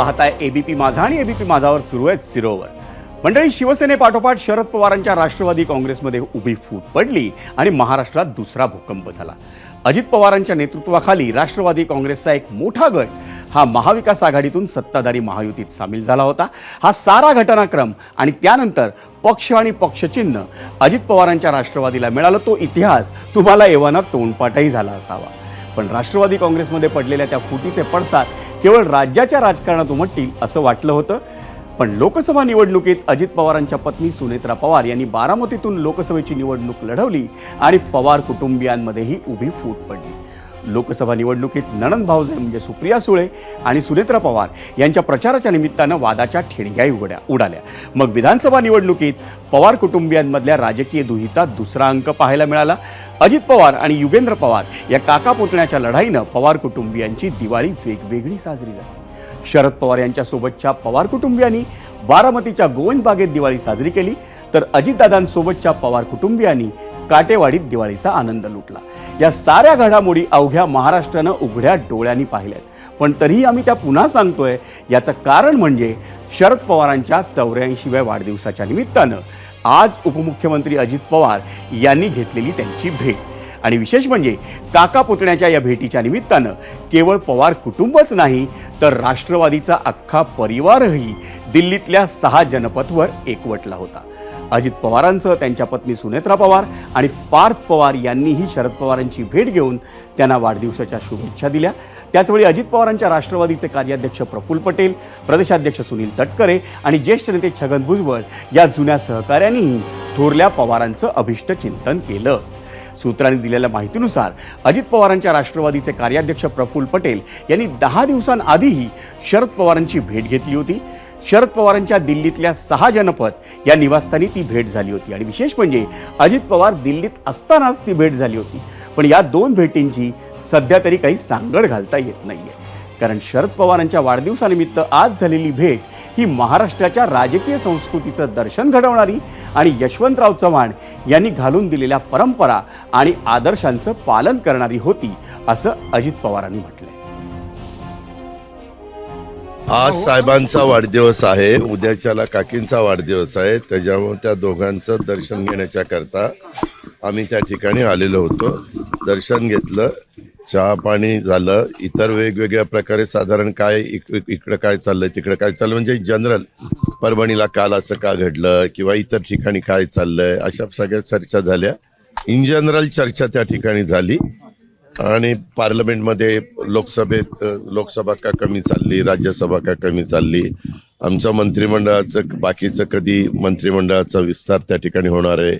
पाहताय एबीपी माझा आणि एबीपी माझावर सुरू आहेत सिरोवर. मंडळी शिवसेनेपाठोपाठ शरद पवारांच्या राष्ट्रवादी काँग्रेसमध्ये उभी फूट पडली आणि महाराष्ट्रात दुसरा भूकंप झाला. अजित पवारांच्या नेतृत्वाखाली राष्ट्रवादी काँग्रेसचा एक मोठा गट हा महाविकास आघाडीतून सत्ताधारी महायुतीत सामील झाला होता. हा सारा घटनाक्रम आणि त्यानंतर पक्ष आणि पक्षचिन्ह अजित पवारांच्या राष्ट्रवादीला मिळालं तो इतिहास तुम्हाला एव्हाना तोंडपाठही झाला असावा. पण राष्ट्रवादी काँग्रेसमध्ये पडलेल्या त्या फुटीचे पडसाद केवळ राज्याच्या राजकारणात उमटतील असं वाटलं होतं. पण लोकसभा निवडणुकीत अजित पवारांच्या पत्नी सुनेत्रा पवार यांनी बारामतीतून लोकसभेची निवडणूक लढवली आणि पवार कुटुंबियांमध्येही उभी फूट पडली. लोकसभा निवडणुकीत नणंद भाऊजे म्हणजे सुप्रिया सुळे आणि सुनेत्रा पवार यांच्या प्रचाराच्या निमित्तानं वादाच्या ठिणग्याही उघड्या उडाल्या. मग विधानसभा निवडणुकीत पवार कुटुंबियांमधल्या राजकीय दुहीचा दुसरा अंक पाहायला मिळाला. अजित पवार आणि युगेंद्र पवार या काका पुतण्याच्या लढाईनं पवार कुटुंबियांची दिवाळी वेगवेगळी साजरी झाली. शरद पवार यांच्यासोबतच्या पवार कुटुंबियांनी बारामतीच्या गोविंद बागेत दिवाळी साजरी केली तर अजितदादांसोबतच्या पवार कुटुंबियांनी काटेवाडीत दिवाळीचा आनंद लुटला. या साऱ्या घडामोडी अवघ्या महाराष्ट्रानं उघड्या डोळ्यांनी पाहिल्यात. पण तरीही आम्ही त्या पुन्हा सांगतोय याचं कारण म्हणजे शरद पवारांच्या चौऱ्याऐंशीव्या वाढदिवसाच्या निमित्तानं आज उपमुख्यमंत्री अजित पवार यांनी घेतलेली त्यांची भेट. आणि विशेष म्हणजे काका पुतण्याच्या या भेटीच्या निमित्तानं केवळ पवार कुटुंबच नाही तर राष्ट्रवादीचा अख्खा परिवारही दिल्लीतल्या सहा जनपथवर एकवटला होता. अजित पवारांसह त्यांच्या पत्नी सुनेत्रा पवार आणि पार्थ पवार यांनीही शरद पवारांची भेट घेऊन त्यांना वाढदिवसाच्या शुभेच्छा दिल्या. त्याचवेळी अजित पवारांच्या राष्ट्रवादीचे कार्याध्यक्ष प्रफुल्ल पटेल प्रदेशाध्यक्ष सुनील तटकरे आणि ज्येष्ठ नेते छगन भुजबळ या जुन्या सहकाऱ्यांनीही थोरल्या पवारांचं अभिष्ट चिंतन केलं. सूत्रांनी दिलेल्या माहितीनुसार अजित पवारांच्या राष्ट्रवादीचे कार्याध्यक्ष प्रफुल्ल पटेल यांनी दहा दिवसांआधीही शरद पवारांची भेट घेतली होती. शरद पवारांच्या दिल्लीतल्या सहा जनपद या निवासस्थानी ती भेट झाली होती. आणि विशेष म्हणजे अजित पवार दिल्लीत असतानाच ती भेट झाली होती. पण या दोन भेटींची सध्या तरी काही सांगड घालता येत नाहीये. कारण शरद पवारांच्या वाढदिवसानिमित्त आज झालेली भेट ही महाराष्ट्राच्या राजकीय संस्कृतीचं दर्शन घडवणारी आणि यशवंतराव चव्हाण यांनी घालून दिलेल्या परंपरा आणि आदर्शांचं पालन करणारी होती असं अजित पवारांनी म्हटलंय. आज साहेबांचा वाढदिवस आहे उद्याच्याला काकींचा वाढदिवस आहे त्याच्यामुळे त्या दोघांचं दर्शन घेण्याच्या करता आम्ही त्या ठिकाणी आलेलो होतो. दर्शन घेतलं चहा पाणी झालं इतर वेगवेगळ्या प्रकारे साधारण काय इक- इकडं काय चाललंय तिकडं काय चाललं म्हणजे जनरल परभणीला काल असं का घडलं किंवा इतर ठिकाणी काय चाललंय अशा सगळ्या चर्चा झाल्या. इन जनरल चर्चा त्या ठिकाणी झाली. आणि पार्लमेंटमध्ये लोकसभेत लोकसभा का कमी चालली राज्यसभा का कमी चालली आमचं मंत्रिमंडळाचं बाकीचं कधी मंत्रिमंडळाचा विस्तार त्या ठिकाणी होणार आहे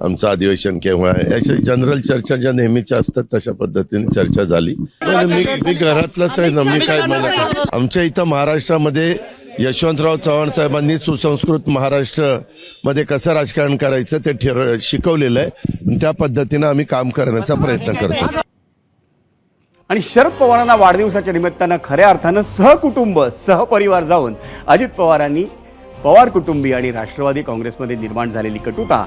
आमचं अधिवेशन केव्हा आहे अशा जनरल चर्चा ज्या नेहमीच्या असतात तशा पद्धतीने चर्चा झाली. मी मी घरातलंच आहे ना मी काय मला काय आमच्या इथं महाराष्ट्रामध्ये यशवंतराव चव्हाण साहेबांनी सुसंस्कृत महाराष्ट्रमध्ये कसं राजकारण करायचं ते ठर शिकवलेलं आहे आणि त्या पद्धतीनं आम्ही काम करण्याचा प्रयत्न करतो आणि शरद पवारांना वाढदिवसाच्या निमित्तानं खऱ्या अर्थानं सहकुटुंब सहपरिवार जाऊन अजित पवारांनी पवार कुटुंबी आणि राष्ट्रवादी काँग्रेसमध्ये निर्माण झालेली कटुता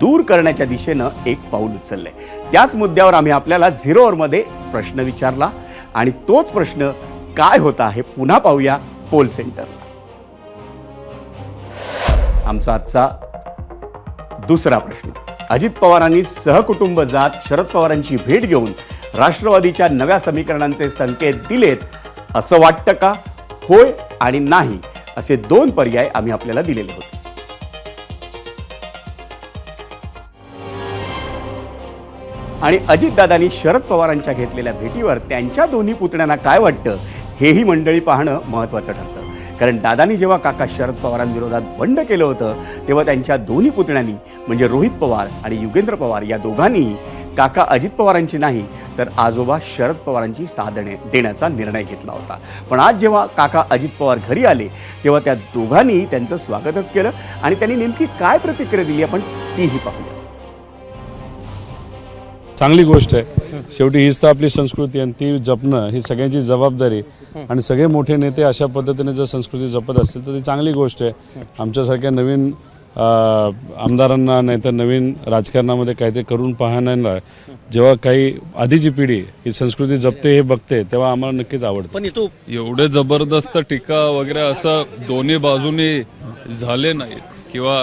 दूर करण्याच्या दिशेनं एक पाऊल उचललंय. त्याच मुद्द्यावर आम्ही आपल्याला झिरो ओवरमध्ये प्रश्न विचारला आणि तोच प्रश्न काय होता हे पुन्हा पाहूया पोल सेंटरला. आमचा आजचा दुसरा प्रश्न. अजित पवारांनी सहकुटुंब जात शरद पवारांची भेट घेऊन राष्ट्रवादीच्या नव्या समीकरणांचे संकेत दिलेत असं वाटतं का? होय आणि नाही असे दोन पर्याय आम्ही आपल्याला दिलेले होते. आणि अजितदादांनी शरद पवारांच्या घेतलेल्या भेटीवर त्यांच्या दोन्ही पुतण्यांना काय वाटतं हेही मंडळी पाहणं महत्त्वाचं ठरतं. कारण दादांनी जेव्हा काका शरद पवारांविरोधात बंड केलं होतं तेव्हा त्यांच्या दोन्ही पुतण्यांनी म्हणजे रोहित पवार आणि युगेंद्र पवार या दोघांनीही काका अजित पवारांची नाही तर आजोबा शरद पवारांची साथ देणे देण्याचा निर्णय घेतला होता. पण आज जेव्हा काका अजित पवार घरी आले तेव्हा त्या दोघांनी त्यांचं स्वागतच केलं आणि त्यांनी नेमकी काय प्रतिक्रिया दिली आपण तीही पाहूया. चांगली गोष्ट आहे. शेवटी हीच तर आपली संस्कृती आणि ती जपणं ही सगळ्यांची जबाबदारी. आणि सगळे मोठे नेते अशा पद्धतीने जर संस्कृती जपत असतील तर ती चांगली गोष्ट आहे. आमच्यासारख्या नवीन आमदारांना नाही तर नवीन राजकारणामध्ये काहीतरी करून पाहण्याला जेव्हा काही आधीची पिढी ही संस्कृती जपते हे बघते तेव्हा आम्हाला नक्कीच आवडतं. पण इथं एवढे जबरदस्त टीका वगैरे असं दोन्ही बाजूनी झाले नाहीत. किंवा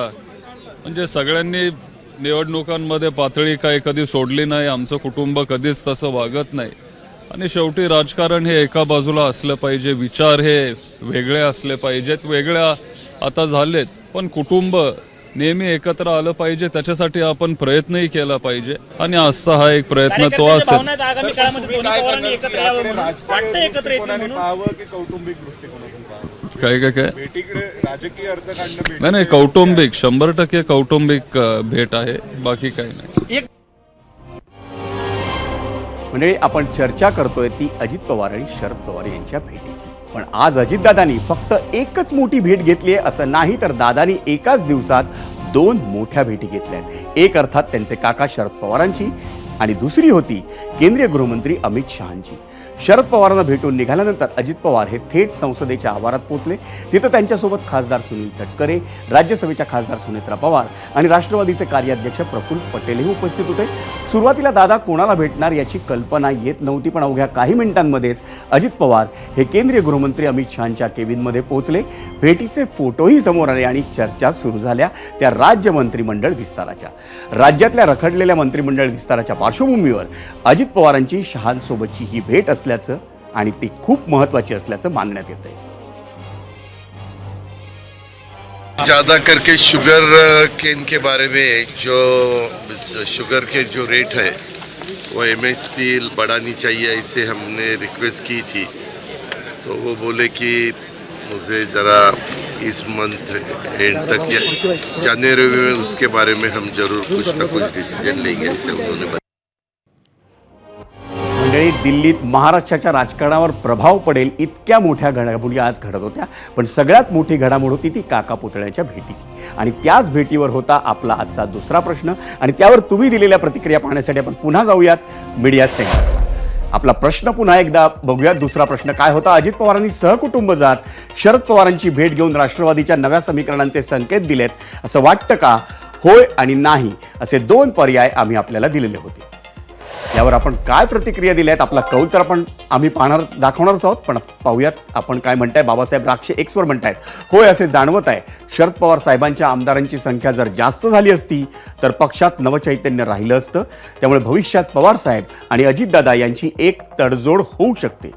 म्हणजे सगळ्यांनी निवडणुकांमध्ये पातळी काय कधी सोडली नाही आमचं कुटुंब कधीच तसं वागत नाही. आणि शेवटी राजकारण हे एका बाजूला असलं पाहिजे विचार हे वेगळे असले पाहिजेत वेगळ्या आता झालेत. पण कुटुंब नेहमी एकत्र आलं पाहिजे त्याच्यासाठी आपण प्रयत्नही केला पाहिजे. आणि आजचा हा एक प्रयत्न तो असेल. काय काय काय भेटीकडे राजकीय अर्थ काढणं भेटी नाही नाही कौटुंबिक शंभर टक्के कौटुंबिक भेट आहे बाकी काही नाही. म्हणजे आपण चर्चा करतोय ती अजित पवार आणि शरद पवार यांच्या भेटीची. पण आज अजितदादांनी फक्त एकच मोठी भेट घेतली आहे असं नाही तर दादांनी एकाच दिवसात दोन मोठ्या भेटी घेतल्या आहेत. एक अर्थात त्यांचे काका शरद पवारांची आणि दुसरी होती केंद्रीय गृहमंत्री अमित शहांची. शरद पवारांना भेटून निघाल्यानंतर अजित पवार हे थेट संसदेच्या आवारात पोहोचले. तिथं त्यांच्यासोबत खासदार सुनील तटकरे राज्यसभेच्या खासदार सुनेत्रा पवार आणि राष्ट्रवादीचे कार्याध्यक्ष प्रफुल्ल पटेलही उपस्थित होते. सुरुवातीला दादा कोणाला भेटणार याची कल्पना येत नव्हती पण अवघ्या काही मिनिटांमध्येच अजित पवार हे केंद्रीय गृहमंत्री अमित शहांच्या केबिनमध्ये पोहोचले. भेटीचे फोटोही समोर आले आणि चर्चा सुरू झाल्या त्या राज्य मंत्रिमंडळ विस्ताराच्या. राज्यातल्या रखडलेल्या मंत्रिमंडळ विस्ताराच्या पार्श्वभूमीवर अजित पवारांची शहांसोबतची ही भेट असल्याचं आणि ती खूप महत्वाची असल्याचं मानण्यात येत आहे ज़्यादा करके शुगर केन के बारे में जो शुगर के जो रेट है वो एम एस पी बढ़ानी चाहिए ऐसे हमने रिक्वेस्ट की थी। तो वो बोले कि मुझे ज़रा इस मंथ एंड तक या जनवरी में उसके बारे में हम जरूर कुछ ना कुछ डिसीजन लेंगे ऐसे उन्होंने मंडळी दिल्लीत महाराष्ट्राच्या राजकारणावर प्रभाव पडेल इतक्या मोठ्या घडामोडी आज घडत होत्या. पण सगळ्यात मोठी घडामोड होती ती काका पुतळ्याच्या भेटीची. आणि त्याच भेटीवर होता आपला आजचा दुसरा प्रश्न. आणि त्यावर तुम्ही दिलेल्या प्रतिक्रिया पाहण्यासाठी आपण पुन्हा जाऊयात मीडिया सेंटरला. आपला प्रश्न पुन्हा एकदा बघूयात. दुसरा प्रश्न काय होता? अजित पवारांनी सहकुटुंब जात शरद पवारांची भेट घेऊन राष्ट्रवादीच्या नव्या समीकरणांचे संकेत दिलेत. असं वाटतं का? होय आणि नाही असे दोन पर्याय आम्ही आपल्याला दिलेले होते. यावर आपण काय प्रतिक्रिया दिल्या आहेत? आपला कौल तर आपण आम्ही पाहणार दाखवणारच आहोत पण पाहूयात आपण काय म्हणताय. बाबासाहेब राक्षे एक्सवर म्हणतायत. होय असे जाणवत आहे. शरद पवार साहेबांच्या आमदारांची संख्या जर जास्त झाली असती तर पक्षात नवचैतन्य राहिलं असतं. त्यामुळे भविष्यात पवार साहेब आणि अजितदादा यांची एक तडजोड होऊ शकते.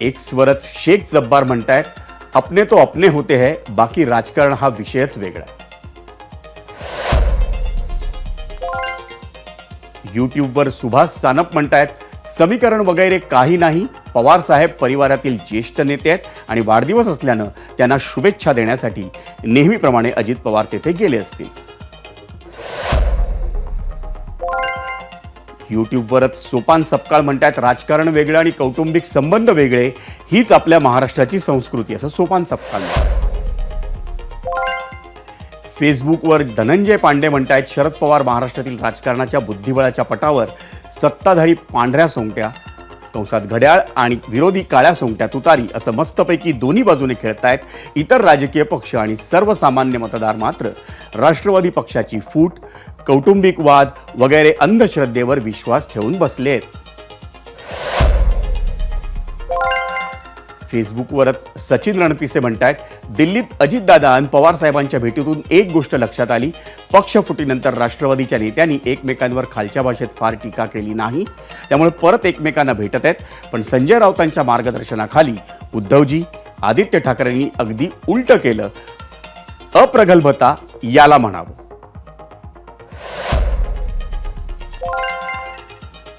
एक्सवरच शेख जब्बार म्हणतायत अपने तो अपने होते है बाकी राजकारण हा विषयच वेगळा आहे. यूट्यूबवर सुभाष सानप म्हणतायत समीकरण वगैरे काही नाही पवार साहेब परिवारातील ज्येष्ठ नेते आहेत आणि वाढदिवस असल्यानं त्यांना शुभेच्छा देण्यासाठी नेहमीप्रमाणे अजित पवार तेथे गेले असतील. यूट्यूबवरच सोपान सपकाळ म्हणतायत राजकारण वेगळं आणि कौटुंबिक संबंध वेगळे हीच आपल्या महाराष्ट्राची संस्कृती असं सोपान सपकाळ म्हणतात. फेसबुकवर धनंजय पांडे म्हणत आहेत शरद पवार महाराष्ट्रातील राजकारणाच्या बुद्धिबळाच्या पटावर सत्ताधारी पांढऱ्या सोंगट्या कंसात घड्याळ आणि विरोधी काळ्या सोंगट्या तुतारी असं मस्तपैकी दोन्ही बाजूने खेळतायत. इतर राजकीय पक्ष आणि सर्वसामान्य मतदार मात्र राष्ट्रवादी पक्षाची फूट कौटुंबिक वाद वगैरे अंधश्रद्धेवर विश्वास ठेवून बसलेत. फेसबुकवरच सचिन रणपिसे म्हणतायत दिल्लीत अजितदादा आणि पवार साहेबांच्या भेटीतून एक गोष्ट लक्षात आली. पक्षफुटीनंतर राष्ट्रवादीच्या नेत्यांनी एकमेकांवर खालच्या भाषेत फार टीका केली नाही. त्यामुळे परत एकमेकांना भेटत आहेत. पण संजय राऊतांच्या मार्गदर्शनाखाली उद्धवजी आदित्य ठाकरेंनी अगदी उलटं केलं. अप्रगल्भता याला म्हणावं.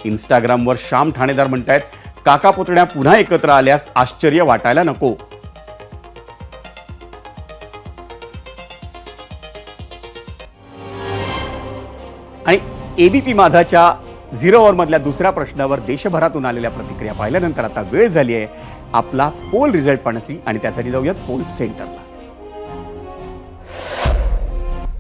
इंस्टाग्रामवर श्याम ठाणेदार म्हणतायत काका पुतण्या पुन्हा एकत्र आल्यास आश्चर्य वाटायला नको. आणि एबीपी माझाच्या झिरो ओव्हरमधल्या दुसऱ्या प्रश्नावर देशभरातून आलेल्या प्रतिक्रिया पाहिल्यानंतर आता वेळ झाली आहे आपला पोल रिझल्ट पाहण्याची आणि त्यासाठी जाऊयात पोल सेंटरला.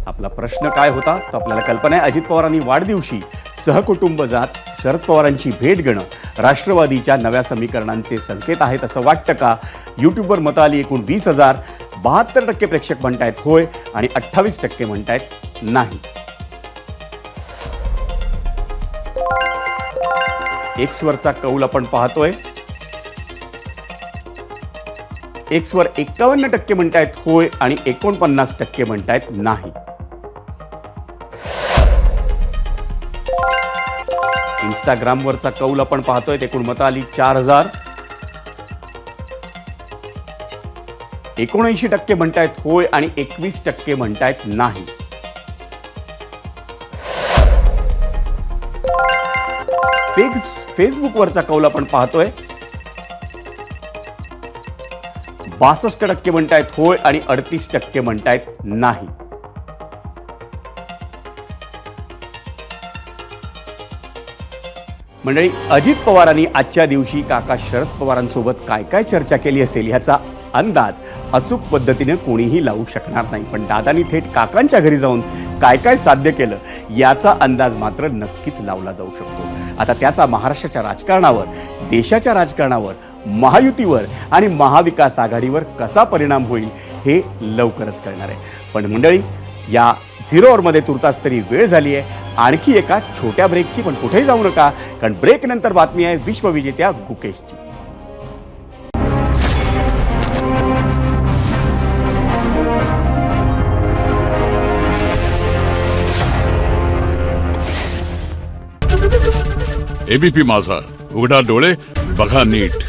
आपला प्रश्न काय होता? तो आपल्याला कल्पना आहे. अजित पवारांनी वाढदिवशी सहकुटुंब जात शरद पवारांची भेट घेणं राष्ट्रवादीच्या नव्या समीकरणांचे संकेत आहेत असं वाटतं का? यूट्यूबवर मतं आली एकूण वीस हजार. बहात्तर टक्के प्रेक्षक म्हणतायत होय आणि अठ्ठावीस टक्के म्हणतायत नाही. एक्सवरचा कौल आपण पाहतोय. एक्सवर एक्कावन्न टक्के म्हणतायत होय आणि एकोणपन्नास टक्के म्हणतायत नाही. इंस्टाग्रामवरचा कौल आपण पाहतोय एकूण मतं आली चार हजार. एकोणऐंशी टक्के म्हणतायत होय आणि एकवीस टक्के म्हणतायत नाही. फेक फेसबुकवरचा कौल आपण पाहतोय. बासष्ट टक्के म्हणतायत होय आणि अडतीस टक्के म्हणतायत नाही. मंडळी अजित पवारांनी आजच्या दिवशी काका शरद पवारांसोबत काय काय चर्चा केली असेल ह्याचा अंदाज अचूक पद्धतीने कोणीही लावू शकणार नाही. पण दादानी थेट काकांच्या घरी जाऊन काय काय साध्य केलं याचा अंदाज मात्र नक्कीच लावला जाऊ शकतो. आता त्याचा महाराष्ट्राच्या राजकारणावर देशाच्या राजकारणावर महायुतीवर आणि महाविकास आघाडीवर कसा परिणाम होईल हे लवकरच कळणार आहे. पण मंडळी या झिरो ओव्हरमध्ये तुर्तास तरी वेळ झाली आहे. आणखी एका छोट्या ब्रेकची पण कुठेही जाऊ नका कारण ब्रेक नंतर बातमी आहे विश्वविजेत्या गुकेशची. एबीपी माझा उघडा डोळे बघा नीट.